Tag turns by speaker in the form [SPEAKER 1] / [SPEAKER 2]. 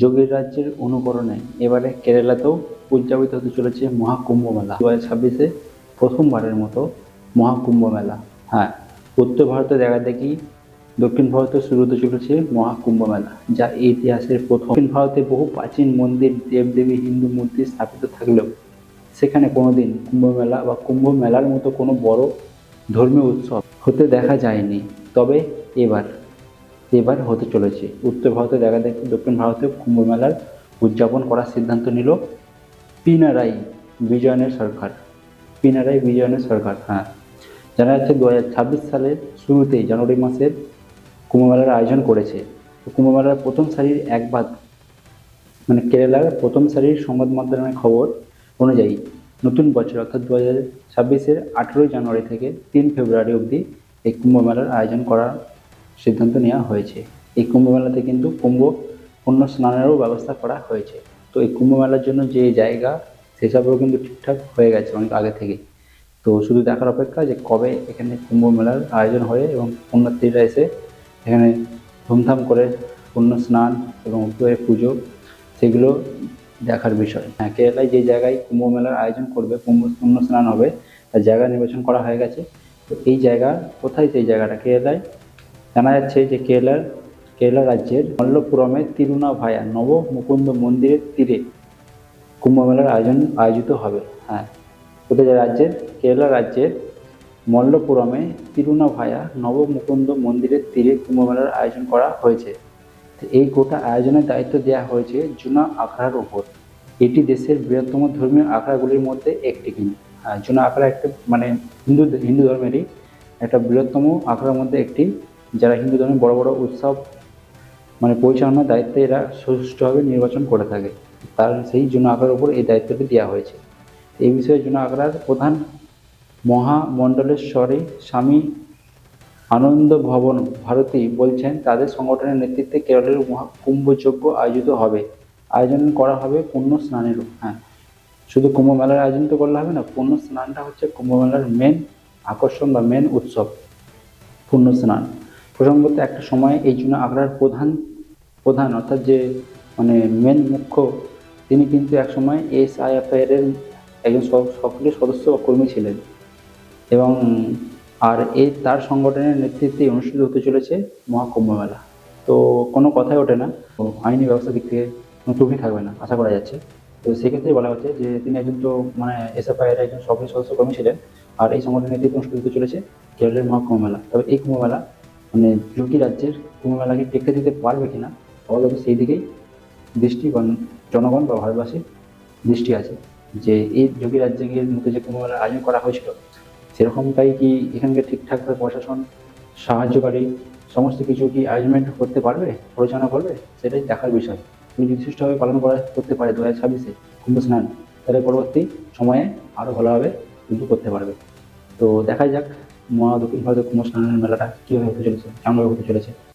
[SPEAKER 1] যোগীর রাজ্যের অনুকরণে এবারে কেরালাতেও উদযাপিত হতে চলেছে মহাকুম্ভ মেলা। দু হাজার ছাব্বিশে প্রথমবারের মতো মহাকুম্ভ মেলা। হ্যাঁ উত্তর ভারতে দেখা দেখি দক্ষিণ ভারতে শুরু হতে চলেছে মহাকুম্ভ মেলা, যা ইতিহাসের প্রথম। দক্ষিণ ভারতে বহু প্রাচীন মন্দির, দেবদেবী, হিন্দু মূর্তি স্থাপিত থাকলেও সেখানে কোনোদিন কুম্ভ মেলা বা কুম্ভ মেলার মতো কোনো বড় ধর্মীয় উৎসব হতে দেখা যায়নি। তবে এবার এবার হতে চলেছে। উত্তর ভারতে দেখা দেখি দক্ষিণ ভারতে কুম্ভ মেলার উদযাপন করার সিদ্ধান্ত নিল পিনারাই বিজয়নের সরকার। পিনারাই বিজয়নের সরকার হ্যাঁ। জানা যাচ্ছে দু হাজার ছাব্বিশ সালের শুরুতেই জানুয়ারি মাসের কুম্ভ মেলার আয়োজন করেছে। তো কুম্ভ মেলার প্রথম সারির এক ভাগ মানে কেরালার প্রথম সারির সংবাদ মাধ্যমের খবর অনুযায়ী নতুন বছর, অর্থাৎ দু হাজার ছাব্বিশের আঠেরোই জানুয়ারি থেকে তিন ফেব্রুয়ারি অবধি এই কুম্ভ মেলার আয়োজন করার সিদ্ধান্ত নেওয়া হয়েছে। এই কুম্ভ মেলাতে কিন্তু কুম্ভ পুণ্য স্নানেরও ব্যবস্থা করা হয়েছে। তো এই কুম্ভ মেলার জন্য যে জায়গা, সেসবও কিন্তু ঠিকঠাক হয়ে গেছে অনেক আগে থেকে তো শুধু দেখার অপেক্ষা যে কবে এখানে কুম্ভ মেলার আয়োজন হয়ে এবং পুণ্যার্থীরা এসে এখানে ধুমধাম করে পুণ্য স্নান এবং পুজো, সেগুলো দেখার বিষয়। হ্যাঁ কেরালায় যে জায়গায় কুম্ভ মেলার আয়োজন করবে, কুম্ভ পুণ্য স্নান হবে, তার জায়গা নির্বাচন করা হয়ে গেছে। তো এই জায়গা, কোথায় সেই জায়গাটা? কেরালায় জানা যাচ্ছে যে কেরালার, কেরালা রাজ্যের মল্লপুরমে তিরুনাভায়া নব মুকুন্দ মন্দিরের তীরে কুম্ভমেলার আয়োজন আয়োজিত হবে। হ্যাঁ কোথায় রাজ্যের, কেরালা রাজ্যের মল্লপুরমে তিরুনাভায়া নব মুকুন্দ মন্দিরের তীরে কুম্ভমেলার আয়োজন করা হয়েছে। এই গোটা আয়োজনের দায়িত্ব দেওয়া হয়েছে জুনা আখড়ার উপর। এটি দেশের বৃহত্তম ধর্মীয় আখড়াগুলির মধ্যে একটি কিন্তু হ্যাঁ জুনা আখড়া একটা মানে হিন্দু হিন্দু ধর্মেরই একটা বৃহত্তম আখড়ার মধ্যে একটি যারা হিন্দু ধর্মের বড় বড় উৎসব মানে পরিচালনার দায়িত্বে এরা সুষ্ঠুভাবে নির্বাচন করে থাকে। তার সেই জুনা আখড়ার উপর এই দায়িত্বটি দেওয়া হয়েছে। এই বিষয়ে জুন আখড়ার প্রধান মহামণ্ডলেশ্বরী স্বামী আনন্দ ভবন ভারতী বলছেন, তাদের সংগঠনের নেতৃত্বে কেরলের কুম্ভযজ্ঞ আয়োজিত হবে। আয়োজন করা হবে পুণ্য স্নানের হ্যাঁ শুধু কুম্ভ মেলার আয়োজন তো করলে হবে না, পুণ্য স্নানটা হচ্ছে কুম্ভ মেলার মেন আকর্ষণ বা মেন উৎসব, পুণ্য স্নান। প্রসঙ্গত একটা সময় এই জন্য আগ্রার প্রধান প্রধান অর্থাৎ যে মানে মেন মুখ্য, তিনি কিন্তু এক সময় এস আই এফ এর একজন সক্রিয় সদস্য বা কর্মী ছিলেন। এবং, আর এই তার সংগঠনের নেতৃত্বে অনুষ্ঠিত হতে চলেছে মহাকুম্ভ মেলা। তো কোনো কথাই ওঠে না। আইনি ব্যবস্থা দিক থেকে কোনো ত্রুটি থাকবে না, আশা করা যাচ্ছে। তো সেক্ষেত্রে বলা হচ্ছে যে, তিনি একজন তো মানে এসএফআই এর একজন সক্রিয় সদস্য কর্মী ছিলেন। আর এই সংগঠনের নেতৃত্বে অনুষ্ঠিত হতে চলেছে কেরলের মহাকুম্ভ মেলা। তবে এই কুম্ভ মেলা মানে যোগী রাজ্যের কুম্ভ মেলাকে টেকে দিতে পারবে কিনা অবলত সেই দিকেই দৃষ্টি জনগণ বা ভারতবাসীর দৃষ্টি আছে যে এই যোগী রাজ্যের মধ্যে যে কুম্ভ মেলার আয়োজন করা হয়েছিল, সেরকমটাই কি এখানকার ঠিকঠাকভাবে প্রশাসন, সাহায্যকারী সমস্ত কিছু কি অ্যারেঞ্জমেন্ট করতে পারবে, পরিচালনা করবে? সেটাই দেখার বিষয়। তুমি যদি সুষ্ঠুভাবে পালন করা, করতে পারে দু হাজার ছাব্বিশে কুম্ভ স্নান, তাহলে পরবর্তী সময়ে আরও ভালোভাবে কিন্তু করতে পারবে। তো দেখা যাক মহা দক্ষিণ ভারতের স্নানের মেলাটা কীভাবে হতে চলেছে? কেমনভাবে হতে চলেছে?